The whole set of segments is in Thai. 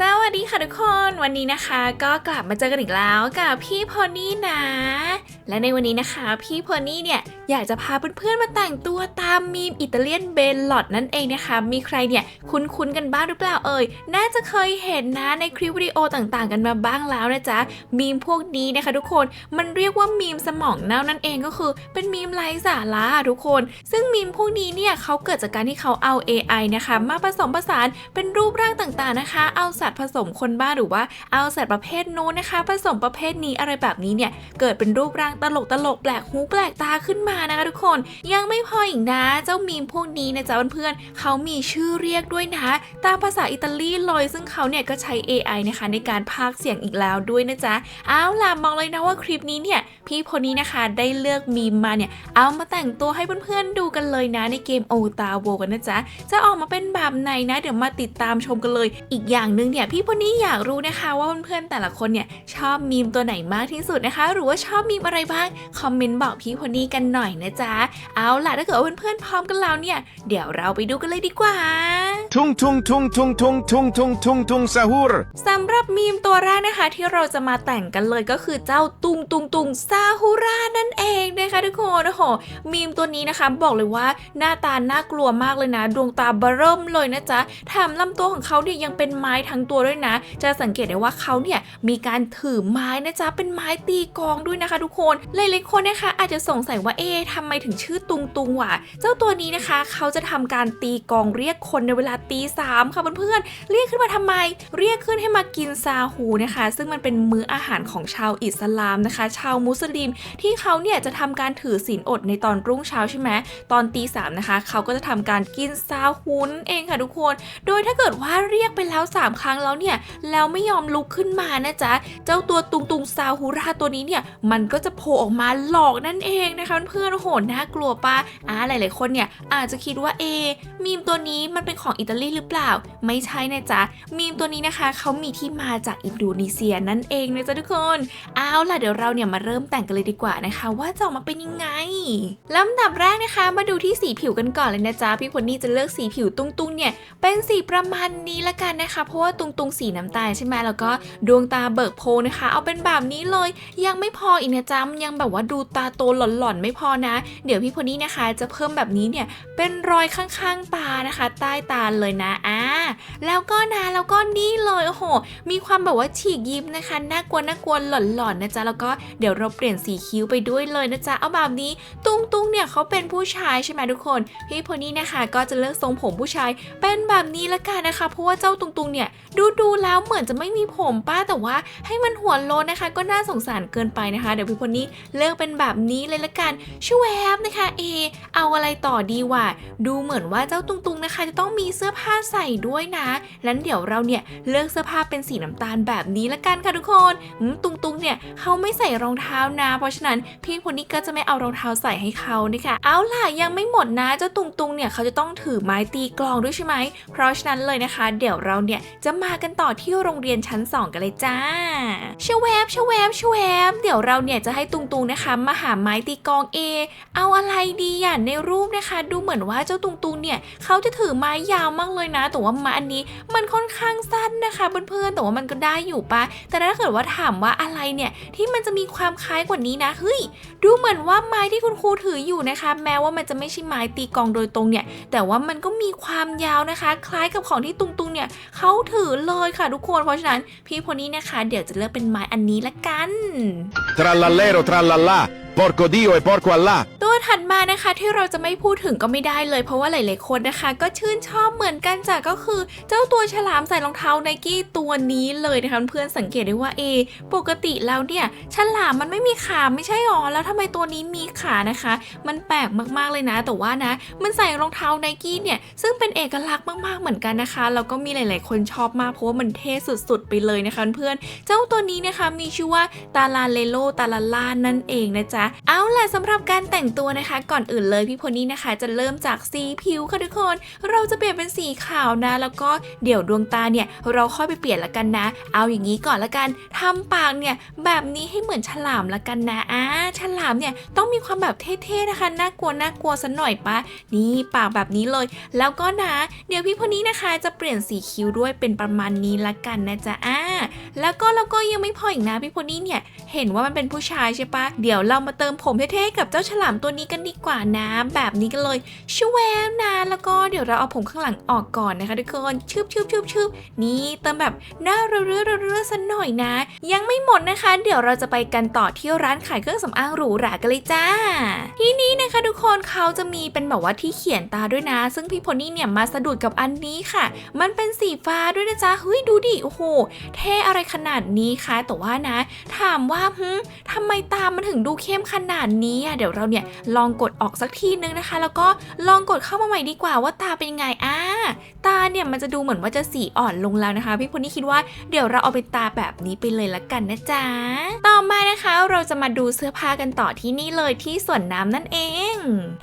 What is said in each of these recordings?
สวัสดีค่ะทุกคนวันนี้นะคะก็กลับมาเจอกันอีกแล้วกับพี่พอนี่นะ และในวันนี้นะคะ พี่พอนี่เนี่ย อยากจะพาเพื่อนๆมาแต่งตัวตามมีมอิตาเลียนเบลลอดนั่นเองนะคะ มีใครเนี่ยคุ้นๆกันบ้างหรือเปล่าเอ่ย น่าจะเคยเห็นนะในคลิปวิดีโอต่างๆ กันมาบ้างแล้วนะจ๊ะ มีมพวกนี้นะคะทุกคน มันเรียกว่ามีมสมองเน่านั่นเองก็คือ เป็นมีมไร้สาระทุกคน ซึ่งมีมพวกนี้เนี่ยเขาเกิดจากการที่เขาเอา AI นะคะ มาผสมผสานเป็นรูปร่างต่างๆนะคะ เอาสัตว์ผสมคนบ้าหรือว่าเอาสัตว์ประเภทนู้นนะคะ ผสมประเภทนี้อะไรแบบนี้เนี่ย เกิดเป็นรูปร่างตลกตลกๆแปลกหูแปลกตาขึ้นมานะคะทุกคนยังไม่พออีกนะ เจ้ามีมพวกนี้นะจ๊ะเพื่อนๆเขามีชื่อเรียกด้วยนะ ตามภาษาอิตาลีเลยซึ่งเขาเนี่ยก็ใช้ AI นะคะในการพากเสียงอีกแล้วด้วยนะจ๊ะเอาล่ะมองเลยนะว่าคลิปนี้เนี่ยพี่คนนี้นะคะได้เลือกมีมมาเนี่ยเอามาแต่งตัวให้เพื่อนๆดูกันเลยนะในเกมโอตาโวกันนะจ๊ะจะออกมาเป็นแบบไหนนะ เดี๋ยวมาติดตามชมกันเลย อีกอย่างหนึ่งเนี่ยพี่คนนี้อยากรู้นะคะว่าเพื่อนๆแต่ละคนเนี่ยชอบมีมตัวไหนมากที่สุดนะคะ หรือว่าชอบมีมอะไรบ้างคอมเมนต์บอกพี่คนนี้กันหน่อยนะจ๊ะ เอาล่ะถ้าเกิดว่าเพื่อนๆพร้อมกันแล้วเนี่ย เดี๋ยวเราไปดูกันเลยดีกว่า Tung tung tung tung tung tung tung tung tung sahur. สำหรับมีมตัวแรกนะคะ ที่เราจะมาแต่งกันเลยก็คือเจ้าตุงตุงตุงซาฮูรานั่นเองนะคะทุกคนโอ้โหมีมตัวนี้นะคะบอกเลยว่าหน้าตาน่ากลัวมากเลยนะ ดวงตาเบอเริ่มเลยนะจ๊ะแถมลำตัวของเขาเนี่ยยังเป็นไม้ทั้งตัวด้วยนะ จะสังเกตได้ว่าเขาเนี่ยมีการถือไม้นะจ๊ะเป็นไม้ตีกลองด้วยนะคะ ทุกคนหลายๆคนนะคะอาจจะสงสัยว่าเอ๊ะทำไมถึงชื่อตุงตุงวะเจ้าตัวนี้นะคะ เขาจะทำการตีกองเรียกคนในเวลาตีสามค่ะเพื่อนๆเรียกขึ้นมาทำไม เรียกขึ้นให้มากินซาฮูนะคะ ซึ่งมันเป็นมื้ออาหารของชาวอิสลามนะคะ ชาวมุสลิมที่เขาเนี่ยจะทำการถือศีลอดในตอนรุ่งเช้าใช่ไหมตอนตีสามนะคะ เขาก็จะทำการกินซาฮูนั่นเองค่ะทุกคน โดยถ้าเกิดว่าเรียกไปแล้ว 3 ครั้งแล้วเนี่ยแล้วไม่ยอมลุกขึ้นมานะจ๊ะเจ้าตัวตุงตุงซาฮูราตัวนี้เนี่ยมันก็จะโผล่ออกมาหลอกนั่นเองนะคะเพื่อนอ้โหน่ากลัวปะอ่าหลาย ๆ คนเนี่ยอาจจะคิดว่าเอมีมตัวนี้มันเป็นของอิตาลีหรือเปล่า ไม่ใช่นะจ๊ะ มีมตัวนี้นะคะเขามีที่มาจากอินโดนีเซียนั่นเองนะจ๊ะทุกคนเอาล่ะเดี๋ยวเราเนี่ยมาเริ่มแต่งกันเลยดีกว่านะคะ ว่าจะออกมาเป็นยังไงลำดับแรกนะคะ มาดูที่สีผิวกันก่อนเลยนะจ๊ะพี่คนนี้จะเลือกสีผิวตุ้งๆเนี่ยเป็นสีประมาณนี้ละกันนะคะ เพราะว่าตุ้งๆสีน้ำตาลใช่ไหมแล้วก็ดวงตาเบิกโพนะคะ เอาเป็นแบบนี้เลย ยังไม่พออีกนะจ๊ะมันยังแบบว่าดูตาโตหล่อนๆไม่พอนะ เดี๋ยวพี่คนนี้นะคะ จะเพิ่มแบบนี้เนี่ยเป็นรอยข้างๆตานะคะ ใต้ตาเลยนะอ่าแล้วก็นะแล้วก็นี่เลยโอ้โห มีความแบบว่าฉีกยิ้มนะคะน่ากลัวน่ากลัวหลอนๆนะจ๊ะแล้วก็เดี๋ยวเราเปลี่ยนสีคิ้วไปด้วยเลยนะจ๊ะเอาแบบนี้ตุ้งตุ้งเนี่ยเขาเป็นผู้ชายใช่ไหมทุกคน พี่โพนี่นะคะ ก็จะเลือกทรงผมผู้ชายเป็นแบบนี้ละกันนะคะ เพราะว่าเจ้าตุงตุงเนี่ยดูดูแล้วเหมือนจะไม่มีผมป้าแต่ว่าให้มันหัวโลนนะคะ ก็น่าสงสารเกินไปนะคะ เดี๋ยวพี่โพนี่เลือกเป็นแบบนี้เลยละกันชวแอปนะคะเอเอาอะไรต่อดีวะดูเหมือนว่าเจ้าตุงตุงนะคะ จะต้องมีเสื้อผ้าใส่ด้วยนะแล้วเดี๋ยวเราเนี่ยเลือกเสื้อผ้าเป็นสีน้ำตาลแบบนี้ละกันค่ะทุกคนตุงตุงเนี่ยเขาไม่ใส่รองเท้านะ เพราะฉะนั้นพี่คนนี้ก็จะไม่เอารองเท้าใส่ให้เขานะคะเอาล่ะยังไม่หมดนะเจ้าตุงตุงเนี่ยเขาจะต้องถือไม้ตีกลองด้วยใช่ไหมเพราะฉะนั้นเลยนะคะ เดี๋ยวเราเนี่ยจะมากันต่อที่โรงเรียนชั้น 2 กันเลยจ้าชวแวบชวแวบชวแวบเดี๋ยวเราเนี่ยจะให้ตุงตุงนะคะมาหาไม้ตีกลองเอเอาอะไรดีอะในรูปนะคะ ดูเหมือนว่าเจ้าตุงตุงเนี่ยเขาจะถือไม้ยาวมากเลยนะ แต่ว่าไม้อันนี้มันค่อนข้างสั้นนะคะเพื่อนๆแต่ว่ามันก็ได้อยู่ปะแต่ถ้าเกิดว่าถามว่าอะไรเนี่ยที่มันจะมีความคล้ายกว่านี้นะเฮ้ยดูเหมือนว่าไม้ที่คุณครูถืออยู่นะคะ แม้ว่ามันจะไม่ใช่ไม้ตีกลองโดยตรงเนี่ย แต่ว่ามันก็มีความยาวนะคะ คล้ายกับของที่ตุงตุงเนี่ยเขาถือเลยค่ะทุกคนเพราะฉะนั้นพี่คนนี้นะคะ เดี๋ยวจะเลือกเป็นไม้อันนี้ละกัน Trallallero trallallà. Porco Dio e porco Allah. ตัวถัดมานะคะที่เราจะไม่พูดถึงก็ไม่ได้เลย เพราะว่าหลาย ๆ คนนะคะ ก็ชื่นชอบเหมือนกันจ้ะก็คือ เจ้าตัวฉลามใส่รองเท้าไนกี้ตัวนี้เลยนะคะเพื่อนสังเกตได้ว่าเอ ปกติแล้วเนี่ยฉลามมันไม่มีขาไม่ใช่หรอแล้วทำไมตัวนี้มีขานะคะ มันแปลกมากๆเลยนะ แต่ว่านะ มันใส่รองเท้าไนกี้เนี่ยซึ่งเป็นเอกลักษณ์มาก ๆ เหมือนกันนะคะแล้วก็มีหลาย ๆ คนชอบมากเพราะว่ามันเท่สุด ๆ ไปเลยนะคะเพื่อนเจ้าตัวนี้นะคะมีชื่อว่าตาลาเลโลตาลาล่านั่นเองนะจ๊ะเอาล่ะสำหรับการแต่งตัวนะคะ ก่อนอื่นเลยพี่โพนี่นะคะ จะเริ่มจากสีผิวค่ะทุกคน เราจะเปลี่ยนเป็นสีขาวนะ แล้วก็เดี๋ยวดวงตาเนี่ยเราค่อยไปเปลี่ยนละกันนะ เอาอย่างนี้ก่อนละกันทำปากเนี่ยแบบนี้ให้เหมือนฉลามละกันนะอ่าฉลามเนี่ยต้องมีความแบบเท่ๆนะคะน่ากลัวน่ากลัวสัหน่อยปะนี่ปากแบบนี้เลย แล้วก็นะ เดี๋ยวพี่โพนี่นะคะ จะเปลี่ยนสีคิ้วด้วยเป็นประมาณนี้ละกันนะจ๊ะอ่าแล้วก็แล้วก็ยังไม่พออีกนะพี่โพนี่เนี่ยเห็นว่ามันเป็นผู้ชายใช่ปะเดี๋ยวเรามาเติมผมเท่ๆกับจ้าฉลามตัวนี้กันดีกว่านะ แบบนี้กันเลยชวแวนะ แล้วก็เดี๋ยวเราเอาผมข้างหลังออกก่อนนะคะทุกคนชืบชืบชืบชืบนี่เติมแบบหน้าเรื่อเรื่อเรื่อสันหน่อยนะ ยังไม่หมดนะคะ เดี๋ยวเราจะไปกันต่อที่ร้านขายเครื่องสำอางหรูหรากันเลยจ้า ที่นี่นะคะทุกคนเขาจะมีเป็นแบบว่าที่เขียนตาด้วยนะ ซึ่งพี่พนี่เนี่ยมาสะดุดกับอันนี้ค่ะ มันเป็นสีฟ้าด้วยนะจ๊ะเฮ้ยดูดิโอ้โหเท่อะไรขนาดนี้คะแต่ว่านะ ถามว่าฮึทำไมตามันถึงดูเข้มขนาดนี้อะเดี๋ยวเราเนี่ยลองกดออกสักทีนึงนะคะ แล้วก็ลองกดเข้ามาใหม่ดีกว่าว่าตาเป็นยังไงอ่าตาเนี่ยมันจะดูเหมือนว่าจะสีอ่อนลงแล้วนะคะ พี่พลนี่คิดว่าเดี๋ยวเราเอาไปตาแบบนี้ไปเลยละกันนะจ๊ะต่อมานะคะเราจะมาดูเสื้อผ้ากันต่อที่นี่เลยที่สวนน้ำนั่นเอง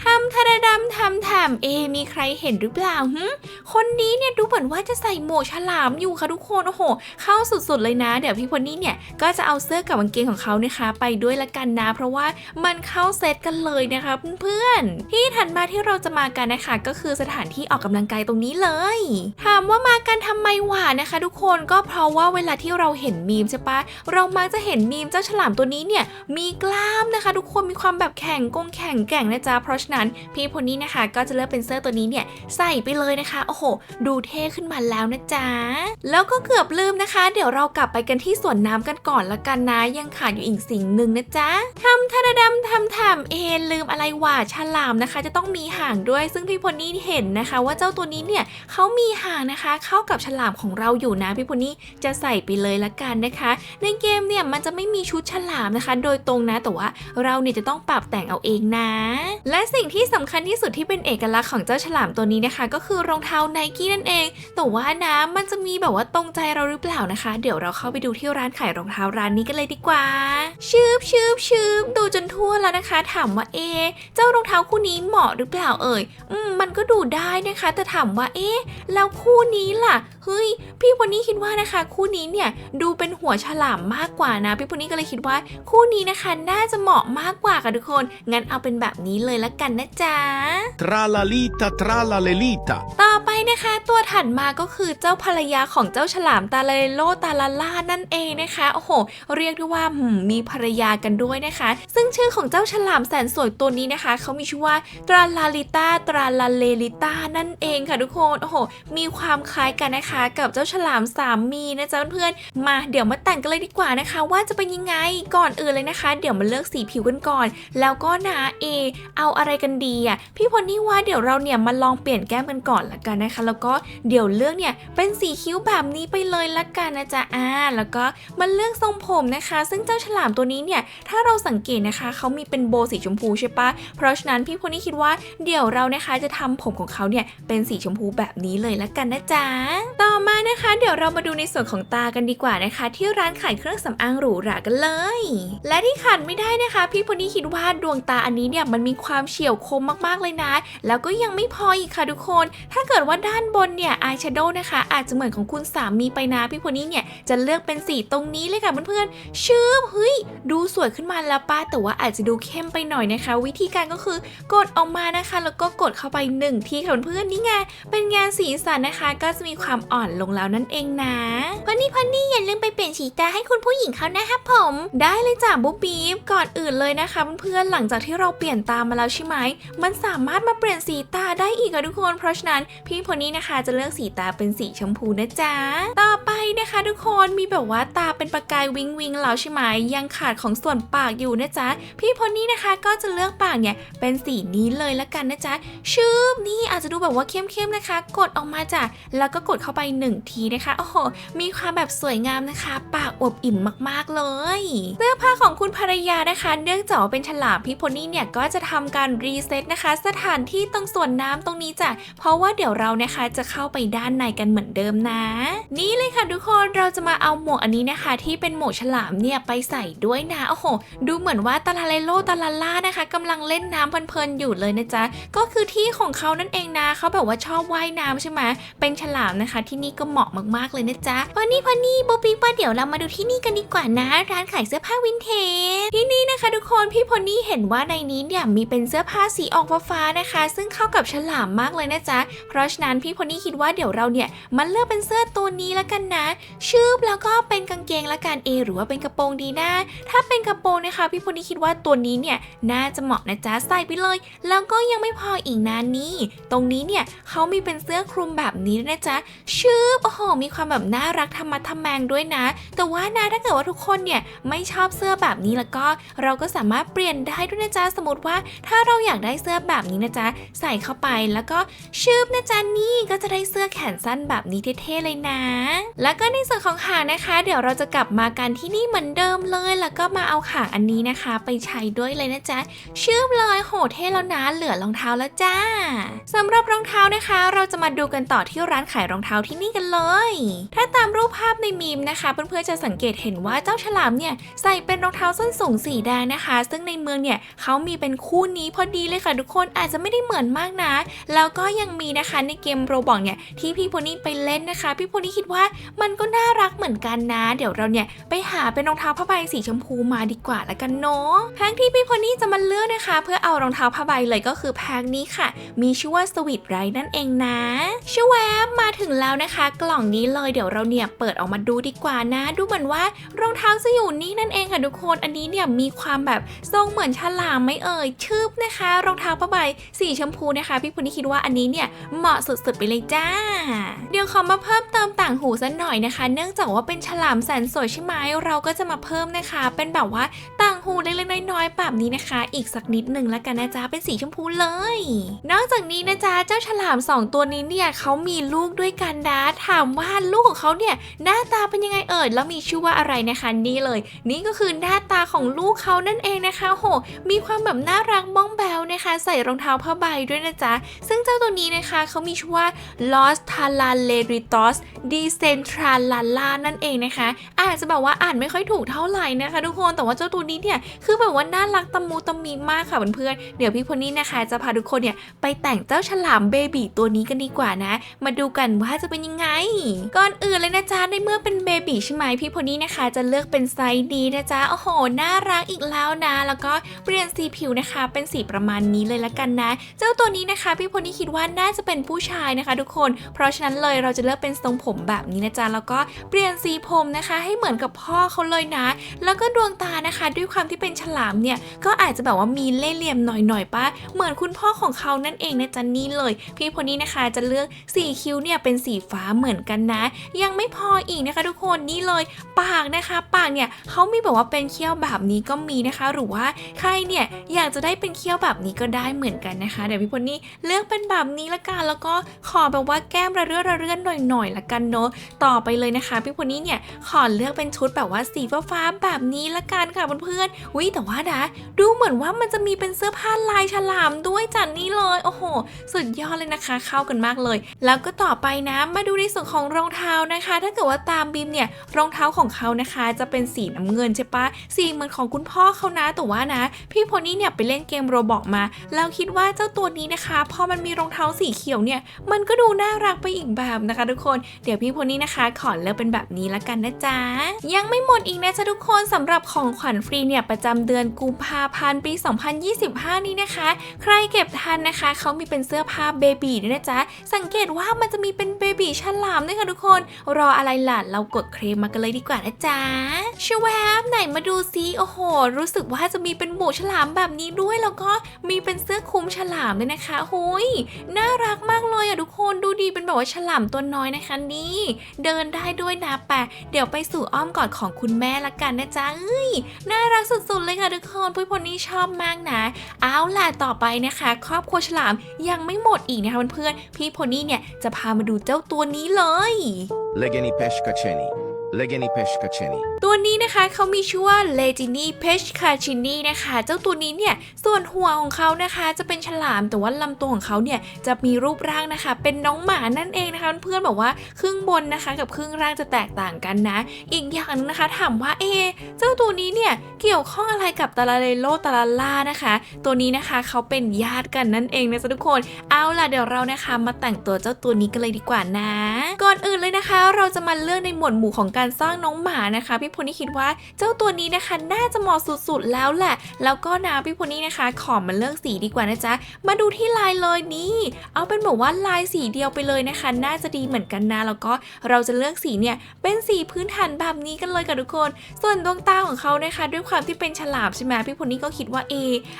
ทำทะดะดำทำแถมเอ มีใครเห็นหรือเปล่าหึคนนี้เนี่ยดูเหมือนว่าจะใส่หมวกฉลามอยู่ค่ะทุกคนโอ้โห เข้าสุดๆเลยนะ เดี๋ยวพี่พลนี่เนี่ยก็จะเอาเสื้อกับกางเกงของเขานะคะ ไปด้วยละกันนะ เพราะว่ามันเข้าเซตกันเลยนะคะเพื่อนๆ ที่ถัดมาที่เราจะมากันนะคะ ก็คือสถานที่ออกกำลังกายตรงนี้เลย ถามว่ามากันทำไมหวานะคะ ทุกคนก็เพราะว่าเวลาที่เราเห็นมีมใช่ปะเรามักจะเห็นมีมเจ้าฉลามตัวนี้เนี่ยมีกล้ามนะคะ ทุกคนมีความแบบแข็งกงแข็งแกร่งนะจ๊ะเพราะฉะนั้นพี่พลนี่นะคะ ก็จะเลือกเป็นเสื้อตัวนี้เนี่ยใส่ไปเลยนะคะโอ้โห ดูเท่ขึ้นมาแล้วนะจ๊ะแล้วก็เกือบลืมนะคะ เดี๋ยวเรากลับไปกันที่สวนน้ำกันก่อนละกันนะยังขาดอยู่อีกสิ่งหนึ่งนะจ๊ะทำทะดะดำทำถามเอนลืมอะไรว่าฉลามนะคะ จะต้องมีหางด้วยซึ่งพี่พลนี่เห็นนะคะ ว่าเจ้าตัวนี้เนี่ยเขามีหางนะคะ เข้ากับฉลามของเราอยู่นะพี่พลนี่จะใส่ไปเลยละกันนะคะ ในเกมเนี่ยมันจะไม่มีชุดฉลามนะคะ โดยตรงนะแต่ว่าเราเนี่ยจะต้องปรับแต่งเอาเองนะ และสิ่งที่สำคัญที่สุดที่เป็นเอกลักษณ์ของเจ้าฉลามตัวนี้นะคะ ก็คือรองเท้าไนกี้นั่นเอง แต่ว่านะมันจะมีแบบว่าตรงใจเราหรือเปล่านะคะ เดี๋ยวเราเข้าไปดูที่ร้านขายรองเท้าร้านนี้กันเลยดีกว่าชืบชืบชืบดูจนทั่วแล้วนะคะถามว่าเอะเจ้ารองเท้าคู่นี้เหมาะหรือเปล่าเอ่ย อืม มันก็ดูได้นะคะ แต่ถามว่าเอ๊ะแล้วคู่นี้ล่ะ เฮ้ย พี่วันนี้คิดว่านะคะ คู่นี้เนี่ยดูเป็นหัวฉลามมากกว่านะ พี่วันนี้ก็เลยคิดว่า คู่นี้นะคะน่าจะเหมาะมากกว่าค่ะทุกคน งั้นเอาเป็นแบบนี้เลยละกันนะจ๊ะ Tralalita tralalelita. ต่อไปนะคะ ตัวถัดมาก็คือเจ้าภรรยาของเจ้าฉลามตาลาเลโลตาลาล่านั่นเองนะคะ โอ้โห เรียกได้ว่าหืมมีภรรยากันด้วยนะคะ ซึ่งชื่อของเจ้าฉลามแสนสวยตัวนี้นะคะเขามีชื่อว่าตราลาลิต้าตราลาเลลิต้านั่นเองค่ะทุกคนโอ้โหมีความคล้ายกันนะคะ กับเจ้าฉลามสามมีนะจ๊ะเพื่อนๆมาเดี๋ยวมาแต่งกันเลยดีกว่านะคะ ว่าจะเป็นยังไงก่อนอื่นเลยนะคะ เดี๋ยวมาเลือกสีผิวกันก่อน แล้วก็นะเอเอาอะไรกันดีอะพี่พลนี่ว่าเดี๋ยวเราเนี่ยมาลองเปลี่ยนแก้มกันก่อนละกันนะคะ แล้วก็เดี๋ยวเลือกเนี่ยเป็นสีคิ้วแบบนี้ไปเลยละกันนะจ๊ะอ่าแล้วก็มาเลือกทรงผมนะคะ ซึ่งเจ้าฉลามตัวนี้เนี่ยถ้าเราสังเกตนะคะเขามีเป็นโบสีชมพูใช่ปะเพราะฉะนั้นพี่พลนี่คิดว่าเดี๋ยวเรานะคะจะทำผมของเขาเนี่ยเป็นสีชมพูแบบนี้เลยละกันนะจ๊ะต่อมานะคะ เดี๋ยวเรามาดูในส่วนของตากันดีกว่านะคะ ที่ร้านขายเครื่องสำอางหรูหรากันเลย และที่ขาดไม่ได้นะคะ พี่พลนี่คิดว่าดวงตาอันนี้เนี่ยมันมีความเฉียวคมมากๆเลยนะ แล้วก็ยังไม่พออีกค่ะทุกคน ถ้าเกิดว่าด้านบนเนี่ยอายแชโดว์นะคะ อาจจะเหมือนของคุณสามีไปนะพี่พลนี่เนี่ยจะเลือกเป็นสีตรงนี้เลยค่ะเพื่อนๆชืบเฮ้ยดูสวยขึ้นมาแล้วป้าแต่ว่าอาจจะดูเข้มไปหน่อยนะคะ วิธีการก็คือกดออกมานะคะ แล้วก็กดเข้าไปหนึ่งทีค่ะเพื่อนๆนี่ไงเป็นงานสีสันนะคะ ก็จะมีความอ่อนลงแล้วนั่นเองนะพันนี่พันนี่อย่าลืมไปเปลี่ยนสีตาให้คุณผู้หญิงเขานะครับผม ได้เลยจ้ะบุ๊บบีบก่อนอื่นเลยนะคะเพื่อนๆหลังจากที่เราเปลี่ยนตามาแล้วใช่ไหมมันสามารถมาเปลี่ยนสีตาได้อีกค่ะทุกคน เพราะฉะนั้นพี่พลนี่นะคะจะเลือกสีตาเป็นสีชมพูนะจ๊ะต่อไปนะคะ ทุกคนมีแบบว่าตาเป็นประกายวิงวิงแล้วใช่ไหมยังขาดของส่วนปากอยู่นะจ๊ะพี่พลนี่นะคะก็จะเลือกปากเนี่ยเป็นสีนี้เลยละกันนะจ๊ะชืบนี่อาจจะดูแบบว่าเข้มๆนะคะ กดออกมาจ้ะแล้วก็กดเข้าไปหนึ่งทีนะคะโอ้โหมีความแบบสวยงามนะคะ ปากอวบอิ่มมากๆเลยเสื้อผ้าของคุณภรรยานะคะ เนื่องจากเป็นฉลามพี่พนี่เนี่ยก็จะทำการรีเซ็ตนะคะ สถานที่ตรงส่วนน้ำตรงนี้จ้ะเพราะว่าเดี๋ยวเรานะคะจะเข้าไปด้านในกันเหมือนเดิมนะ นี่เลยค่ะทุกคนเราจะมาเอาหมวกอันนี้นะคะ ที่เป็นหมวกฉลามเนี่ยไปใส่ด้วยนะโอ้โห ดูเหมือนว่าว่าตาลาเลโลตาลาล่านะคะกำลังเล่นน้ำเพลินๆอยู่เลยนะจ๊ะก็คือที่ของเขานั่นเองนะเขาแบบว่าชอบว่ายน้ำใช่ไหมเป็นฉลามนะคะ ที่นี่ก็เหมาะมากๆเลยนะจ๊ะพอนี่พอนี่โบปิ๊กว่าเดี๋ยวเรามาดูที่นี่กันดีกว่านะ ร้านขายเสื้อผ้าวินเทจที่นี่นะคะ ทุกคนพี่พอนี่เห็นว่าในนี้เนี่ยมีเป็นเสื้อผ้าสีออกฟ้านะคะ ซึ่งเข้ากับฉลามมากเลยนะจ๊ะเพราะฉะนั้นพี่พอนี่คิดว่าเดี๋ยวเราเนี่ยมันเลือกเป็นเสื้อตัวนี้แล้วกันนะ ชืบแล้วก็เป็นกางเกงละกันเอหรือว่าเป็นกระโปรงดีนะถ้าเป็นกระโปรงนะคะ พี่พอนี่คิดว่าตัวนี้เนี่ยน่าจะเหมาะนะจ๊ะใส่ไปเลย แล้วก็ยังไม่พออีกนะนี่ ตรงนี้เนี่ยเขามีเป็นเสื้อคลุมแบบนี้ด้วยนะจ๊ะชืบโอ้โหมีความแบบน่ารักธรรมะทแมงด้วยนะ แต่ว่านะถ้าเกิดว่าทุกคนเนี่ยไม่ชอบเสื้อแบบนี้แล้วก็เราก็สามารถเปลี่ยนได้ด้วยนะจ๊ะสมมติว่า ถ้าเราอยากได้เสื้อแบบนี้นะจ๊ะใส่เข้าไปแล้วก็ชืบนะจ๊ะนี่ก็จะได้เสื้อแขนสั้นแบบนี้เท่ๆเลยนะ แล้วก็ในส่วนของหางนะคะ เดี๋ยวเราจะกลับมากันที่นี่เหมือนเดิมเลย แล้วก็มาเอาหางอันนี้นะคะ ไปใช้ด้วยเลยนะจ๊ะ ชืบเลอยโหเท่แล้วนะเหลือรองเท้าแล้วจ้าสำหรับรองเท้านะคะ เราจะมาดูกันต่อที่ร้านขายรองเท้าที่นี่กันเลย ถ้าตามรูปภาพในมีมนะคะเพื่อนๆจะสังเกตเห็นว่าเจ้าฉลามเนี่ยใส่เป็นรองเท้าส้นสูงสีแดงนะคะ ซึ่งในเมืองเนี่ยเขามีเป็นคู่นี้พอดีเลยค่ะทุกคนอาจจะไม่ได้เหมือนมากนะ แล้วก็ยังมีนะคะในเกมโรบอกเนี่ยที่พี่โพนี่ไปเล่นนะคะ พี่โพนี่คิดว่ามันก็น่ารักเหมือนกันนะ เดี๋ยวเราเนี่ยไปหาเป็นรองเท้าผ้าใบสีชมพูมาดีกว่าละกันเนาะแพ็คที่พี่โพนี่จะมาเลือกนะคะ เพื่อเอารองเท้าผ้าใบเลยก็คือแพ็คนี้ค่ะ มีชื่อว่าสวิตไรนั่นเองนะชวบมาถึงแล้วนะคะ กล่องนี้เลยเดี๋ยวเราเนี่ยเปิดออกมาดูดีกว่านะ ดูเหมือนว่ารองเท้าจะอยู่นี่นั่นเองค่ะทุกคนอันนี้เนี่ยมีความแบบทรงเหมือนฉลามไหม่เอ่ยชืบนะคะ รองเท้าผ้าใบสีชมพูนะคะ พี่พุนี่คิดว่าอันนี้เนี่ยเหมาะสุดๆไปเลยจ้า เดี๋ยวขอมาเพิ่มเติมต่างหูสักหน่อยนะคะ เนื่องจากว่าเป็นฉลามแสนสวยใช่ไหมเราก็จะมาเพิ่มนะคะ เป็นแบบว่าต่างหูเล็กๆน้อยๆแบบนี้นะคะ อีกสักนิดหนึ่งแล้วกันนะจ๊ะเป็นสีชมพูเลย นอกจากนี้นะจ๊ะเจ้าฉลามสองตัวนี้เนี่ยเขามีลูกด้วยกันนะถามว่าลูกของเขาเนี่ยหน้าตาเป็นยังไงเอ่ยแล้วมีชื่อว่าอะไรนะคะนี่เลย นี่ก็คือหน้าตาของลูกเขานั่นเองนะคะโห มีความแบบน่ารักบ้องแบวนะคะ ใส่รองเท้าผ้าใบด้วยนะจ๊ะซึ่งเจ้าตัวนี้นะคะเขามีชื่อว่า Los t a l a l e r i t o s Decentralala นั่นเองนะคะ อาจจะแบบว่าอ่านไม่ค่อยถูกเท่าไหร่นะคะ ทุกคนแต่ว่าเจ้าตัวนี้เนี่ยคือแบบว่าน่ารักตะมูตะมีมากค่ะเพื่อนๆ เดี๋ยวพี่พนี่นะคะ จะพาทุกคนเนี่ยไปแต่งเจ้าฉลามเบบีตัวนี้กันดีกว่านะ มาดูกันว่าจะเป็นยังไง ก่อนอื่นเลยนะจ๊ะในเมื่อเป็นเบบีใช่ไหมพี่พนี่นะคะ จะเลือกเป็นไซส์ดีนะจ๊ะโอ้โหน่ารักอีกแล้วนะ แล้วก็เปลี่ยนสีผิวนะคะ เป็นสีประมาณนี้เลยละกันนะ เจ้าตัวนี้นะคะพี่พนี่คิดว่าน่าจะเป็นผู้ชายนะคะ ทุกคน เพราะฉะนั้นเลยเราจะเลือกเป็นทรงผมแบบนี้นะจ๊ะแล้วก็เปลี่ยนสีผมนะคะ ให้เหมือนกับพ่อเขาเลยนะ แล้วก็ดวงตานะคะ ด้วยความที่เป็นฉลามเนี่ยก็อาจจะแบบว่ามีเล่ห์เหลี่ยมหน่อยๆป้าเหมือนคุณพ่อของเขานั่นเองนะจ๊ะนี่เลย พี่พนี่นะคะจะเลือกสีคิ้วเนี่ยเป็นสีฟ้าเหมือนกันนะ ยังไม่พออีกนะคะทุกคนนี่เลยปากนะคะ ปากเนี่ยเขามีแบบว่าเป็นเขี้ยวแบบนี้ก็มีนะคะ หรือว่าใครเนี่ยอยากจะได้เป็นเขี้ยวแบบนี้ก็ได้เหมือนกันนะคะเดี๋ยวพี่พนี่เลือกเป็นแบบนี้ละกันแล้วก็ขอแบบว่าแก้มระเรื่อระเรื่อนหน่อยๆละกันเนาะต่อไปเลยนะคะ พี่พนี่เนี่ยขอเลือกเป็นชุดแบบว่าสีฟ้าๆแบบนี้ละกันค่ะเพื่อนๆวิแต่ว่านะดูเหมือนว่ามันจะมีเป็นเสื้อผ้าลายฉลามด้วยจัดนี่เลย โอ้โห สุดยอดเลยนะคะ เข้ากันมากเลย แล้วก็ต่อไปนะ มาดูในส่วนของรองเท้านะคะ ถ้าเกิดว่าตามบีมเนี่ย รองเท้าของเขานะคะ จะเป็นสีน้ำเงินใช่ปะสีเหมือนของคุณพ่อเขานะ แต่ว่านะ พี่โพนี่เนี่ยไปเล่นเกมโรบอกมา แล้วคิดว่าเจ้าตัวนี้นะคะพอมันมีรองเท้าสีเขียวเนี่ย มันก็ดูน่ารักไปอีกแบบนะคะ ทุกคน เดี๋ยวพี่โพนี่นะคะ ขอเลือกเป็นแบบนี้ละกันนะจ๊ะ ยังไม่หมดอีกนะจ๊ะทุกคนสำหรับของขวัญฟรีเนี่ยประจำเดือนกุมภาพันธ์ปี 2025 นี้นะคะ ใครเก็บทันนะคะ เขามีเป็นเสื้อผ้าเบบีด้วยนะจ๊ะ สังเกตว่ามันจะมีเป็นเบบีฉลามด้วยค่ะทุกคน รออะไรล่ะ เรากดเครมมากันเลยดีกว่านะจ๊ะชวบไหนมาดูซิ โอ้โห รู้สึกว่าจะมีเป็นหมูฉลามแบบนี้ด้วย แล้วก็มีเป็นเสื้อคลุมฉลามด้วยนะคะหุยน่ารักมากเลยอะทุกคน ดูดีเป็นแบบว่าฉลามตัวน้อยนะคะนี่ เดินได้ด้วยนะแปะเดี๋ยวไปสู่อ้อมกอดของคุณแม่ละกันนะจ๊ะเอ้ย น่ารักสุดๆเลยค่ะทุกคนพี่พลนี่ชอบมากนะ เอาล่ะต่อไปนะคะ ครอบครัวฉลามยังไม่หมดอีกนะคะเพื่อนๆพี่โพนี่เนี่ยจะพามาดูเจ้าตัวนี้เลย Legeni pesca ceni. Legeni Peshkacheni. ตัวนี้นะคะเขามีชื่อว่า l e g i n i p e c h c a c i n i นะคะ เจ้าตัวนี้เนี่ยส่วนหัวของเขานะคะจะเป็นฉลามแต่ว่าลำตัวของเขาเนี่ยจะมีรูปร่างนะคะ เป็นน้องหมานั่นเองนะคะ เพื่อนๆบอกว่าครึ่งบนนะคะกับครึ่งล่างจะแตกต่างกันนะ อีกอย่างหนึงนะคะถามว่าเอเจ้าตัวนี้เนี่ยเกี่ยวข้องอะไรกับตาลาเลโลตาลาล่านะคะ ตัวนี้นะคะเขาเป็นญาติกันนั่นเองนะจ๊ะทุกคนเอาล่ะเดี๋ยวเรานะคะ มาแต่งตัวเจ้าตัวนี้กันเลยดีกว่านะ ก่อนอื่นเลยนะคะ เราจะมาเลือกในหมวดหมู่ของการสร้างน้องหมานะคะ พี่พลนี่คิดว่าเจ้าตัวนี้นะคะน่าจะเหมาะสุดๆแล้วแหละ แล้วก็นะพี่พลนี่นะคะขอมาเลือกสีดีกว่านะจ๊ะมาดูที่ลายเลยนี่ เอาเป็นแบบว่าลายสีเดียวไปเลยนะคะ น่าจะดีเหมือนกันนะแล้วก็เราจะเลือกสีเนี่ยเป็นสีพื้นฐานแบบนี้กันเลยค่ะทุกคน ส่วนดวงตาของเขานะคะ ด้วยความที่เป็นฉลามใช่ไหมพี่พลนี่ก็คิดว่าเอ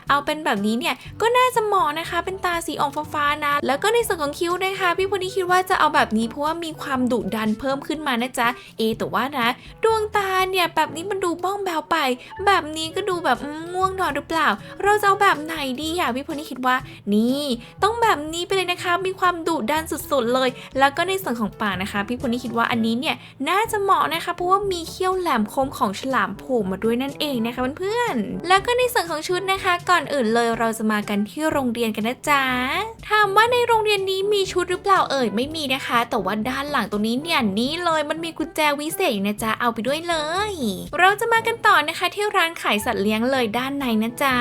เอาเป็นแบบนี้เนี่ยก็น่าจะเหมาะนะคะ เป็นตาสีออกฟ้าๆนะแล้วก็ในส่วนของคิ้วนะคะ พี่พลนี่คิดว่าจะเอาแบบนี้เพราะว่ามีความดุดันเพิ่มขึ้นมานะจ๊ะเอแต่ว่านะ ดวงตาเนี่ยแบบนี้มันดูบ้องแบวไป แบบนี้ก็ดูแบบง่วงนอนหรือเปล่า เราจะเอาแบบไหนดีอะพี่พลนี่คิดว่า นี่ ต้องแบบนี้ไปเลยนะคะ มีความดุดันสุดๆเลย แล้วก็ในส่วนของปากนะคะ พี่พลนี่คิดว่าอันนี้เนี่ยน่าจะเหมาะนะคะ เพราะว่ามีเขี้ยวแหลมคมของฉลามโผล่มาด้วยนั่นเองนะคะเพื่อนๆแล้วก็ในส่วนของชุดนะคะ ก่อนอื่นเลยเราจะมากันที่โรงเรียนกันนะจ๊ะถามว่าในโรงเรียนนี้มีชุดหรือเปล่าเอ่ยไม่มีนะคะ แต่ว่าด้านหลังตรงนี้เนี่ยนี่เลยมันมีกุญแจวิเศษอยู่นะจ๊ะเอาไปด้วยเลย เราจะมากันต่อนะคะที่ร้านขายสัตว์เลี้ยงเลยด้านในนะจ๊ะ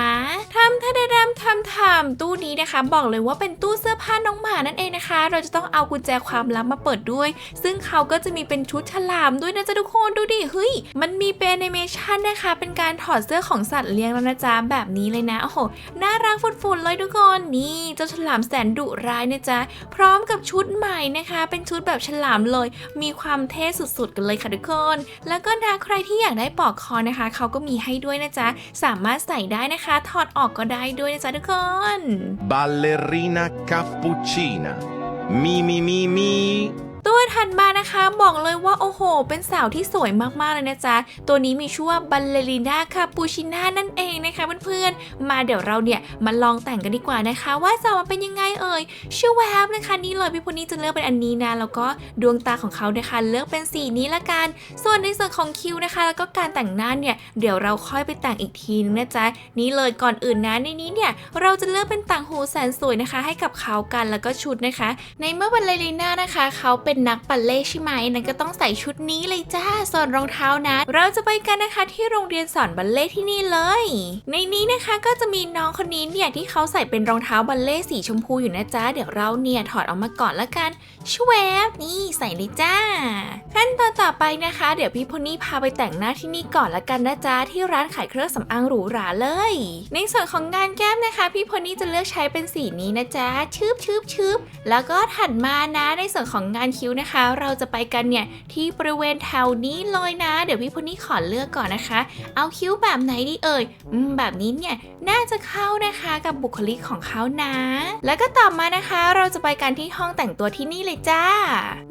ทำทะเดดำทำทำตู้นี้นะคะ บอกเลยว่าเป็นตู้เสื้อผ้าน้องหมานั่นเองนะคะ เราจะต้องเอากุญแจความลับมาเปิดด้วย ซึ่งเขาก็จะมีเป็นชุดฉลามด้วยนะจ๊ะทุกคนดูดิเฮ้ยมันมีเป็นแอนิเมชันนะคะเป็นการถอดเสื้อของสัตว์เลี้ยงแล้วนะจ๊ะแบบนี้เลยนะโอ้โหน่ารักฝุ่นๆเลยทุกคนนี่เจ้าฉลามแสนดุร้ายนะจ๊ะพร้อมกับชุดใหม่นะคะ เป็นชุดแบบฉลามเลย มีความเท่สุดๆกันเลยค่ะทุกคน แล้วก็นะใครที่อยากได้ปลอกคอนะคะ เขาก็มีให้ด้วยนะจ๊ะ สามารถใส่ได้นะคะ ถอดออกก็ได้ด้วยนะจ๊ะทุกคน Ballerina cappuccina. Mi mi mi mi. ตัวถัดมานะคะบอกเลยว่าโอ้โห เป็นสาวที่สวยมากๆเลยนะจ๊ะ ตัวนี้มีชื่อว่าบัลเลริน่าคาปูชิน่านั่นเองนะคะเพื่อนๆ มาเดี๋ยวเราเนี่ยมาลองแต่งกันดีกว่านะคะ ว่าจะออกมาเป็นยังไงเอ่ยชื่อแวบนะคะนี่เลยพี่พนี่จะเลือกเป็นอันนี้นะแล้วก็ดวงตาของเขานะคะเลือกเป็นสีนี้ละกัน ส่วนในส่วนของคิ้วนะคะ แล้วก็การแต่งหน้าเนี่ยเดี๋ยวเราค่อยไปแต่งอีกทีนึงนะจ๊ะนี่เลยก่อนอื่นนะในนี้เนี่ยเราจะเลือกเป็นต่างหูแสนสวยนะคะ ให้กับเขากันแล้วก็ชุดนะคะ ในเมื่อบัลเลริน่านะคะเขาเป็นนักบัลเล่ใช่ไหมนั้นก็ต้องใส่ชุดนี้เลยจ้า ส่วนรองเท้านะ เราจะไปกันนะคะที่โรงเรียนสอนบัลเล่ที่นี่เลย ในนี้นะคะก็จะมีน้องคนนี้เนี่ยที่เขาใส่เป็นรองเท้าบัลเล่สีชมพูอยู่นะจ๊ะเดี๋ยวเราเนี่ยถอดออกมาก่อนละกันชวบนี่ใส่เลยจ้า ขั้นตอนต่อไปนะคะ เดี๋ยวพี่พนี่พาไปแต่งหน้าที่นี่ก่อนละกันนะจ๊ะที่ร้านขายเครื่องสำอางหรูหราเลย ในส่วนของงานแก้มนะคะ พี่พนี่จะเลือกใช้เป็นสีนี้นะจ๊ะชืบชืบชืบแล้วก็ถัดมานะในส่วนของงานคิ้วนะคะ เราจะไปกันเนี่ยที่บริเวณแถวนี้เลยนะ เดี๋ยวพี่พนี่ขอเลือกก่อนนะคะ เอาคิ้วแบบไหนดีเอ่ยอืมแบบนี้เนี่ยน่าจะเข้านะคะกับบุคลิกของเขานะ แล้วก็ต่อมานะคะ เราจะไปกันที่ห้องแต่งตัวที่นี่เลยจ้า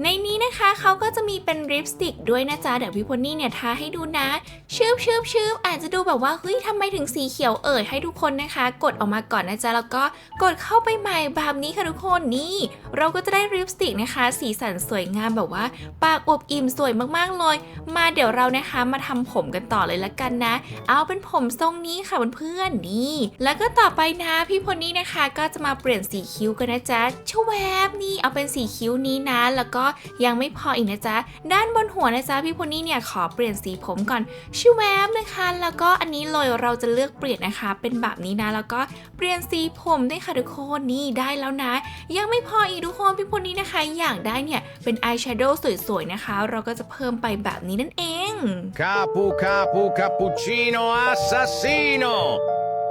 ในนี้นะคะเขาก็จะมีเป็นลิปสติกด้วยนะจ๊ะเดี๋ยวพี่พนี่เนี่ยทาให้ดูนะชืบชืบชืบอาจจะดูแบบว่าเฮ้ยทำไมถึงสีเขียวเอ่ยให้ทุกคนนะคะ กดออกมาก่อนนะจ๊ะแล้วก็กดเข้าไปใหม่แบบนี้ค่ะทุกคนนี่ เราก็จะได้ลิปสติกนะคะ สีสันสวยงามแบบว่า ปากอวบอิ่มสวยมากๆเลย มาเดี๋ยวเรานะคะมาทำผมกันต่อเลยละกันนะ เอาเป็นผมทรงนี้ค่ะเพื่อนๆนี่ แล้วก็ต่อไปนะพี่พลนี่นะคะ ก็จะมาเปลี่ยนสีคิ้วกันนะจ๊ะชวบนี่เอาเป็นสีคิ้วนี้นะ แล้วก็ยังไม่พออีกนะจ๊ะด้านบนหัวนะจ๊ะพี่พลนี่เนี่ยขอเปลี่ยนสีผมก่อนชวบนะคะ แล้วก็อันนี้เลยเราจะเลือกเปลี่ยนนะคะ เป็นแบบนี้นะ แล้วก็เปลี่ยนสีผมด้วยค่ะทุกคนนี่ได้แล้วนะ ยังไม่พออีกทุกคนพี่พลนี่นะคะ อยากได้เนี่ยเป็นอายแชโดว์สวยๆนะคะ เราก็จะเพิ่มไปแบบนี้นั่นเอง Capu capu cappuccino assassino.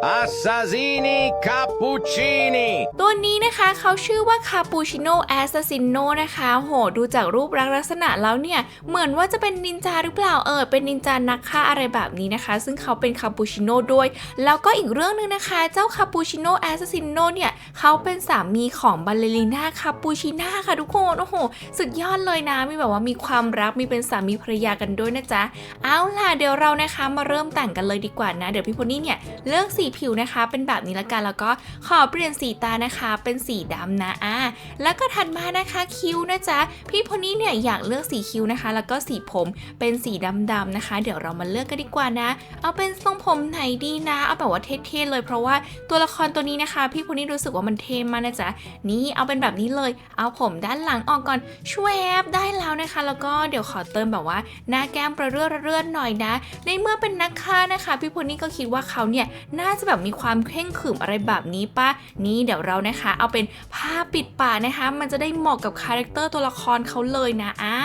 Assassini cappuccini. ตัวนี้นะคะเขาชื่อว่าคาปูชิโน่แอสซ s ซิโนนะคะ โห ดูจากรูปลักษณะแล้วเนี่ย เหมือนว่าจะเป็นนินจาหรือเปล่าเออ เป็นนินจานักฆ่าอะไรแบบนี้นะคะ ซึ่งเขาเป็นคาปูชิโน่ด้วย แล้วก็อีกเรื่องหนึ่งนะคะ เจ้าคาปูชิโน่แอสซ s ซิโนเนี่ยเขาเป็นสามีของบัลเลริน่าคาปูชิน่าค่ะทุกคน โอ้โห สุดยอดเลยนะ มีแบบว่ามีความรัก มีเป็นสามีภรรยากันด้วยนะจ๊ะ เอาล่ะ เดี๋ยวเรานะคะมาเริ่มแต่งกันเลยดีกว่านะ เดี๋ยวพี่พนี่เนี่ยเลือกสีผิวนะคะ เป็นแบบนี้ละกันแล้วก็ขอเปลี่ยนสีตานะคะ เป็นสีดำนะอะแล้วก็ถัดมานะคะคิ้วนะจ๊ะพี่พนี่เนี่ยอยากเลือกสีคิ้วนะคะ แล้วก็สีผมเป็นสีดำๆนะคะ เดี๋ยวเรามาเลือกกันดีกว่านะ เอาเป็นทรงผมไหนดีนะ เอาแบบว่าเท่ๆเลยเพราะว่าตัวละครตัวนี้นะคะ พี่พนี่รู้สึกว่ามันเท่มากนะจ๊ะนี่เอาเป็นแบบนี้เลย เอาผมด้านหลังออกก่อนช่วยแอบได้แล้วนะคะ แล้วก็เดี๋ยวขอเติมแบบว่าหน้าแก้มประเรื่อระเรื่อหน่อยนะ ในเมื่อเป็นนักฆ่านะคะ พี่พลนี่ก็คิดว่าเขาเนี่ยน่าจะแบบมีความเคร่งขรึมอะไรแบบนี้ปะนี่เดี๋ยวเรานะคะ เอาเป็นผ้าปิดปากนะคะ มันจะได้เหมาะกับคาแรคเตอร์ตัวละครเขาเลยนะอ่า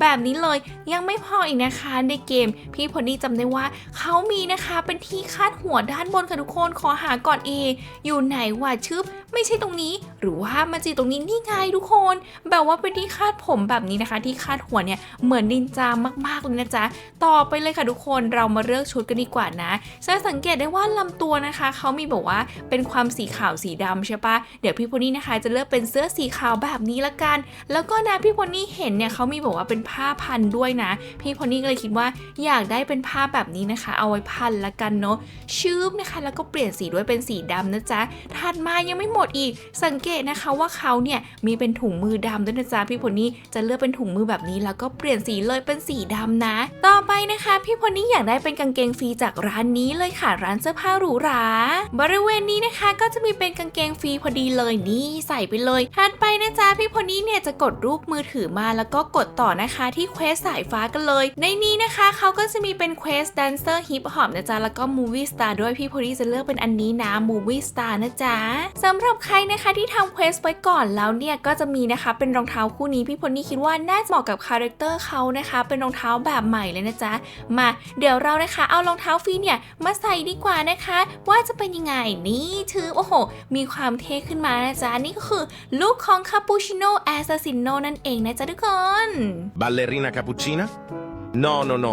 แบบนี้เลยยังไม่พออีกนะคะในเกม พี่พลนี่จำได้ว่าเขามีนะคะเป็นที่คาดหัวด้านบนค่ะทุกคนขอหาก่อนเออยู่ไหนวะชึบไม่ใช่ตรงนี้ หรือว่ามันจะอยู่ตรงนี้นี่ไงทุกคน แบบว่าเป็นที่คาดผมแบบนี้นะคะ ที่คาดหัวเนี่ยเหมือนนินจามากๆเลยนะจ๊ะต่อไปเลยค่ะทุกคนเรามาเลือกชุดกันดีกว่านะจะสังเกตได้ว่าลำตัวนะคะเขามีบอกว่าเป็นความสีขาวสีดำใช่ปะเดี๋ยวพี่พนี่นะคะจะเลือกเป็นเสื้อสีขาวแบบนี้ละกัน แล้วก็นะพี่พนี่เห็นเนี่ยเขามีบอกว่าเป็นผ้าพันด้วยนะ พี่พนี่ก็เลยคิดว่าอยากได้เป็นผ้าแบบนี้นะคะ เอาไว้พันละกันเนาะชืบนะคะ แล้วก็เปลี่ยนสีด้วยเป็นสีดำนะจ๊ะถัดมายังไม่หมดอีก สังเกตนะคะว่าเขาเนี่ยมีเป็นถุงมือดำด้วยนะจ๊ะพี่พนี่จะเลือกเป็นถุงมือแบบนี้ แล้วก็เปลี่ยนสีเลยเป็นสีดำนะ ต่อไปนะคะ พี่พนี่อยากได้เป็นกางเกงฟรีจากร้านนี้เลยค่ะร้านเสื้อผ้าหรูหรา บริเวณนี้นะคะก็จะมีเป็นกางเกงฟรีพอดีเลยนี่ใส่ไปเลยถัดไปนะจ๊ะพี่พนี่เนี่ยจะกดรูปมือถือมาแล้วก็กดต่อนะคะที่เควสสายฟ้ากันเลย ในนี้นะคะเขาก็จะมีเป็นเควสแดนเซอร์ฮิปฮอปนะจ๊ะแล้วก็มูวี่สตาร์ด้วยพี่พนี่จะเลือกเป็นอันนี้นะมูวี่สตาร์นะจ๊ะสำหรับใครนะคะที่ทำเควสไว้ก่อนแล้วเนี่ยก็จะมีนะคะเป็นรองเท้าคู่นี้พี่พนี่คิดว่าน่าจะเหมาะกับคาแรคเตอร์เขานะคะเป็นรองเท้าแบบใหม่เลยนะจ๊ะมาเดี๋ยวเรานะคะเอารองเท้าฟรีเนี่ยมาใส่ดีกว่านะคะว่าจะเป็นยังไงนี่ถือโอ้โห มีความเท่ขึ้นมานะจ๊ะ นี่ก็คือลูกของคาปูชิโน่แอสซาซิโนนั่นเองนะจ๊ะทุกคน Ballerina cappuccina? No, no, no.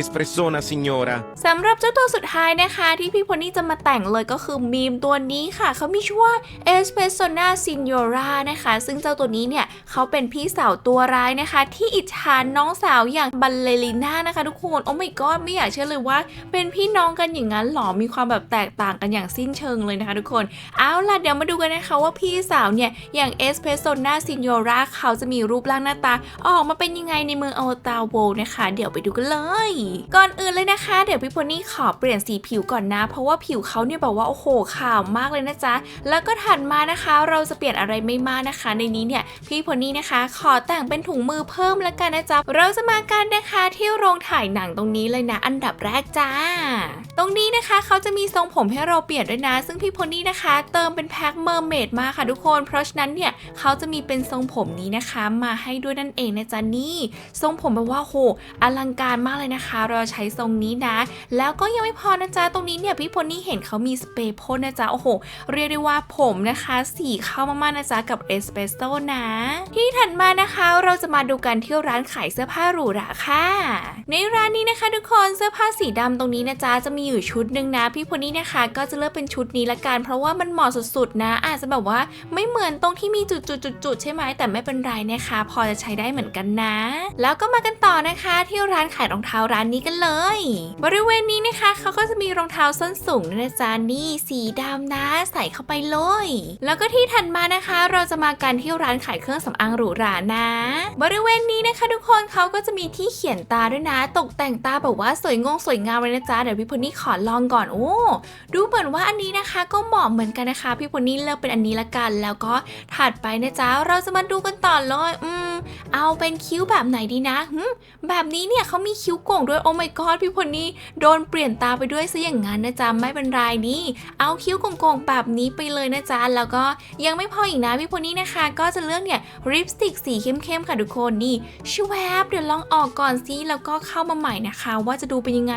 Espressona signora. สำหรับเจ้าตัวสุดท้ายนะคะ ที่พี่พลนี่จะมาแต่งเลยก็คือมีมตัวนี้ค่ะ เขามีชื่อว่า e s p e s o n a Signora นะคะ ซึ่งเจ้าตัวนี้เนี่ยเขาเป็นพี่สาวตัวร้ายนะคะ ที่อิจฉาน้องสาวอย่างบัลเลริน่านะคะทุกคนโอ้ my god ไม่อยากเชื่อเลยว่า เป็นพี่น้องกันอย่างนั้นหรอมีความแบบแตกต่างกันอย่างสิ้นเชิงเลยนะคะทุกคนเอาล่ะเดี๋ยวมาดูกันนะคะว่าพี่สาวเนี่ยอย่าง e s p e s o n a Signora เขาจะมีรูปร่างหน้าตา ออกมาเป็นยังไงในเมืองอวตารโวนะคะ เดี๋ยวไปดูกันเลยก่อนอื่นเลยนะคะ เดี๋ยวพี่พลนี่ขอเปลี่ยนสีผิวก่อนนะ เพราะว่าผิวเขาเนี่ยแบบว่าโอ้โหขาวมากเลยนะจ๊ะ แล้วก็ถัดมานะคะ เราจะเปลี่ยนอะไรไม่มากนะคะ ในนี้เนี่ยพี่พลนี่นะคะ ขอแต่งเป็นถุงมือเพิ่มแล้วกันนะจ๊ะ เราจะมากันนะคะที่โรงถ่ายหนังตรงนี้เลยนะ อันดับแรกจ้า ตรงนี้นะคะเขาจะมีทรงผมให้เราเปลี่ยนด้วยนะ ซึ่งพี่พลนี่นะคะ เติมเป็นแพ็คเมอร์เมดมาค่ะทุกคน เพราะฉะนั้นเนี่ยเขาจะมีเป็นทรงผมนี้นะคะ มาให้ด้วยนั่นเองนะจ๊ะนี่ ทรงผมแบบว่าโหอลังการมากเลยนะคะเราใช้ทรงนี้นะ แล้วก็ยังไม่พอนะจ๊ะตรงนี้เนี่ยพี่พลนี่เห็นเขามีสเปรย์พ่นนะจ๊ะโอ้โห เรียกได้ว่าผมนะคะ สีเข้ามากๆนะจ๊ะกับเอสเปรสโซ่นะ ที่ถัดมานะคะเราจะมาดูกันที่ร้านขายเสื้อผ้าหรูหราค่ะ ในร้านนี้นะคะ ทุกคนเสื้อผ้าสีดำตรงนี้นะจ๊ะจะมีอยู่ชุดหนึ่งนะ พี่พลนี่นะคะ ก็จะเลือกเป็นชุดนี้ละกัน เพราะว่ามันเหมาะสุดๆนะ อาจจะแบบว่าไม่เหมือนตรงที่มีจุดๆๆๆใช่ไหมแต่ไม่เป็นไรนะคะ พอจะใช้ได้เหมือนกันนะ แล้วก็มากันต่อนะคะที่ร้านขายรองเท้าร้านนี้กันเลย บริเวณนี้นะคะเขาก็จะมีรองเท้าส้นสูงนะจ๊ะนี่สีดำนะใส่เข้าไปเลย แล้วก็ที่ถัดมานะคะ เราจะมากันที่ร้านขายเครื่องสำอางหรูหรานะ บริเวณนี้นะคะ ทุกคนเขาก็จะมีที่เขียนตาด้วยนะ ตกแต่งตาแบบว่าสวยงงสวยงามเลยนะจ๊ะเดี๋ยวพี่พลนี่ขอลองก่อนโอ้ดูเหมือนว่าอันนี้นะคะ ก็เหมาะเหมือนกันนะคะ พี่พลนี่เลือกเป็นอันนี้ละกัน แล้วก็ถัดไปนะจ๊ะเราจะมาดูกันต่อเลยอืมเอาเป็นคิ้วแบบไหนดีนะแบบนี้เนี่ยเขามีคิ้วโก่งด้วยโอ้ my god พี่พลนี่โดนเปลี่ยนตาไปด้วยซะอย่างนั้นนะจ๊ะไม่เป็นไรนี่ เอาคิ้วโก่งๆแบบนี้ไปเลยนะจ๊ะแล้วก็ยังไม่พออีกนะพี่พลนี่นะคะ ก็จะเลือกเนี่ยลิปสติกสีเข้มๆค่ะทุกคนนี่ชวบเดี๋ยวลองออกก่อนซิแล้วก็เข้ามาใหม่นะคะ ว่าจะดูเป็นยังไง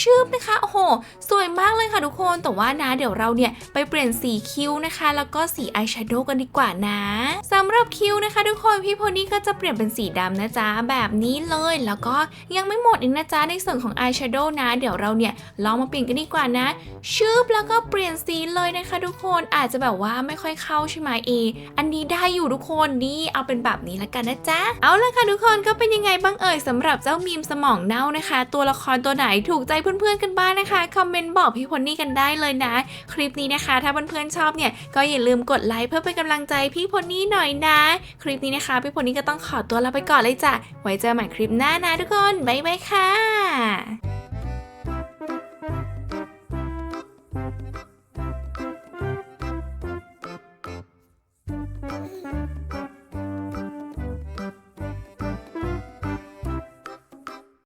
ชืบนะคะโอ้โหสวยมากเลยค่ะทุกคนแต่ว่านะเดี๋ยวเราเนี่ยไปเปลี่ยนสีคิ้วนะคะ แล้วก็สีอายแชโดว์กันดีกว่านะสำหรับคิ้วนะคะ ทุกคนพี่โพนี่ก็จะเปลี่ยนเป็นสีดำนะจ๊ะแบบนี้เลยแล้วก็ยังไม่หมดอีกนะนะจ๊ะ ในส่วนของอายแชโดว์นะ เดี๋ยวเราเนี่ยลองมาเปลี่ยนกันดีกว่านะชืบแล้วก็เปลี่ยนสีเลยนะคะทุกคน อาจจะแบบว่าไม่ค่อยเข้าใช่ไหมเอ อันนี้ได้อยู่ทุกคนนี่เอาเป็นแบบนี้ละกันนะจ๊ะ เอาละค่ะทุกคนก็เป็นยังไงบ้างเอ่ยสำหรับเจ้ามีมสมองเน่านะคะ ตัวละครตัวไหนถูกใจเพื่อนๆกันบ้างนะคะ คอมเมนต์บอกพี่พลนี่กันได้เลยนะ คลิปนี้นะคะ ถ้าเพื่อนๆชอบเนี่ยก็อย่าลืมกดไลค์เพื่อเป็นกำลังใจพี่พลนี่หน่อยนะ คลิปนี้นะคะ พี่พลนี่ก็ต้องขอตัวลาไปก่อนเลยจ้ะไว้เจอใหม่คลิปหน้านะทุกคนบ๊ายบายค่ะ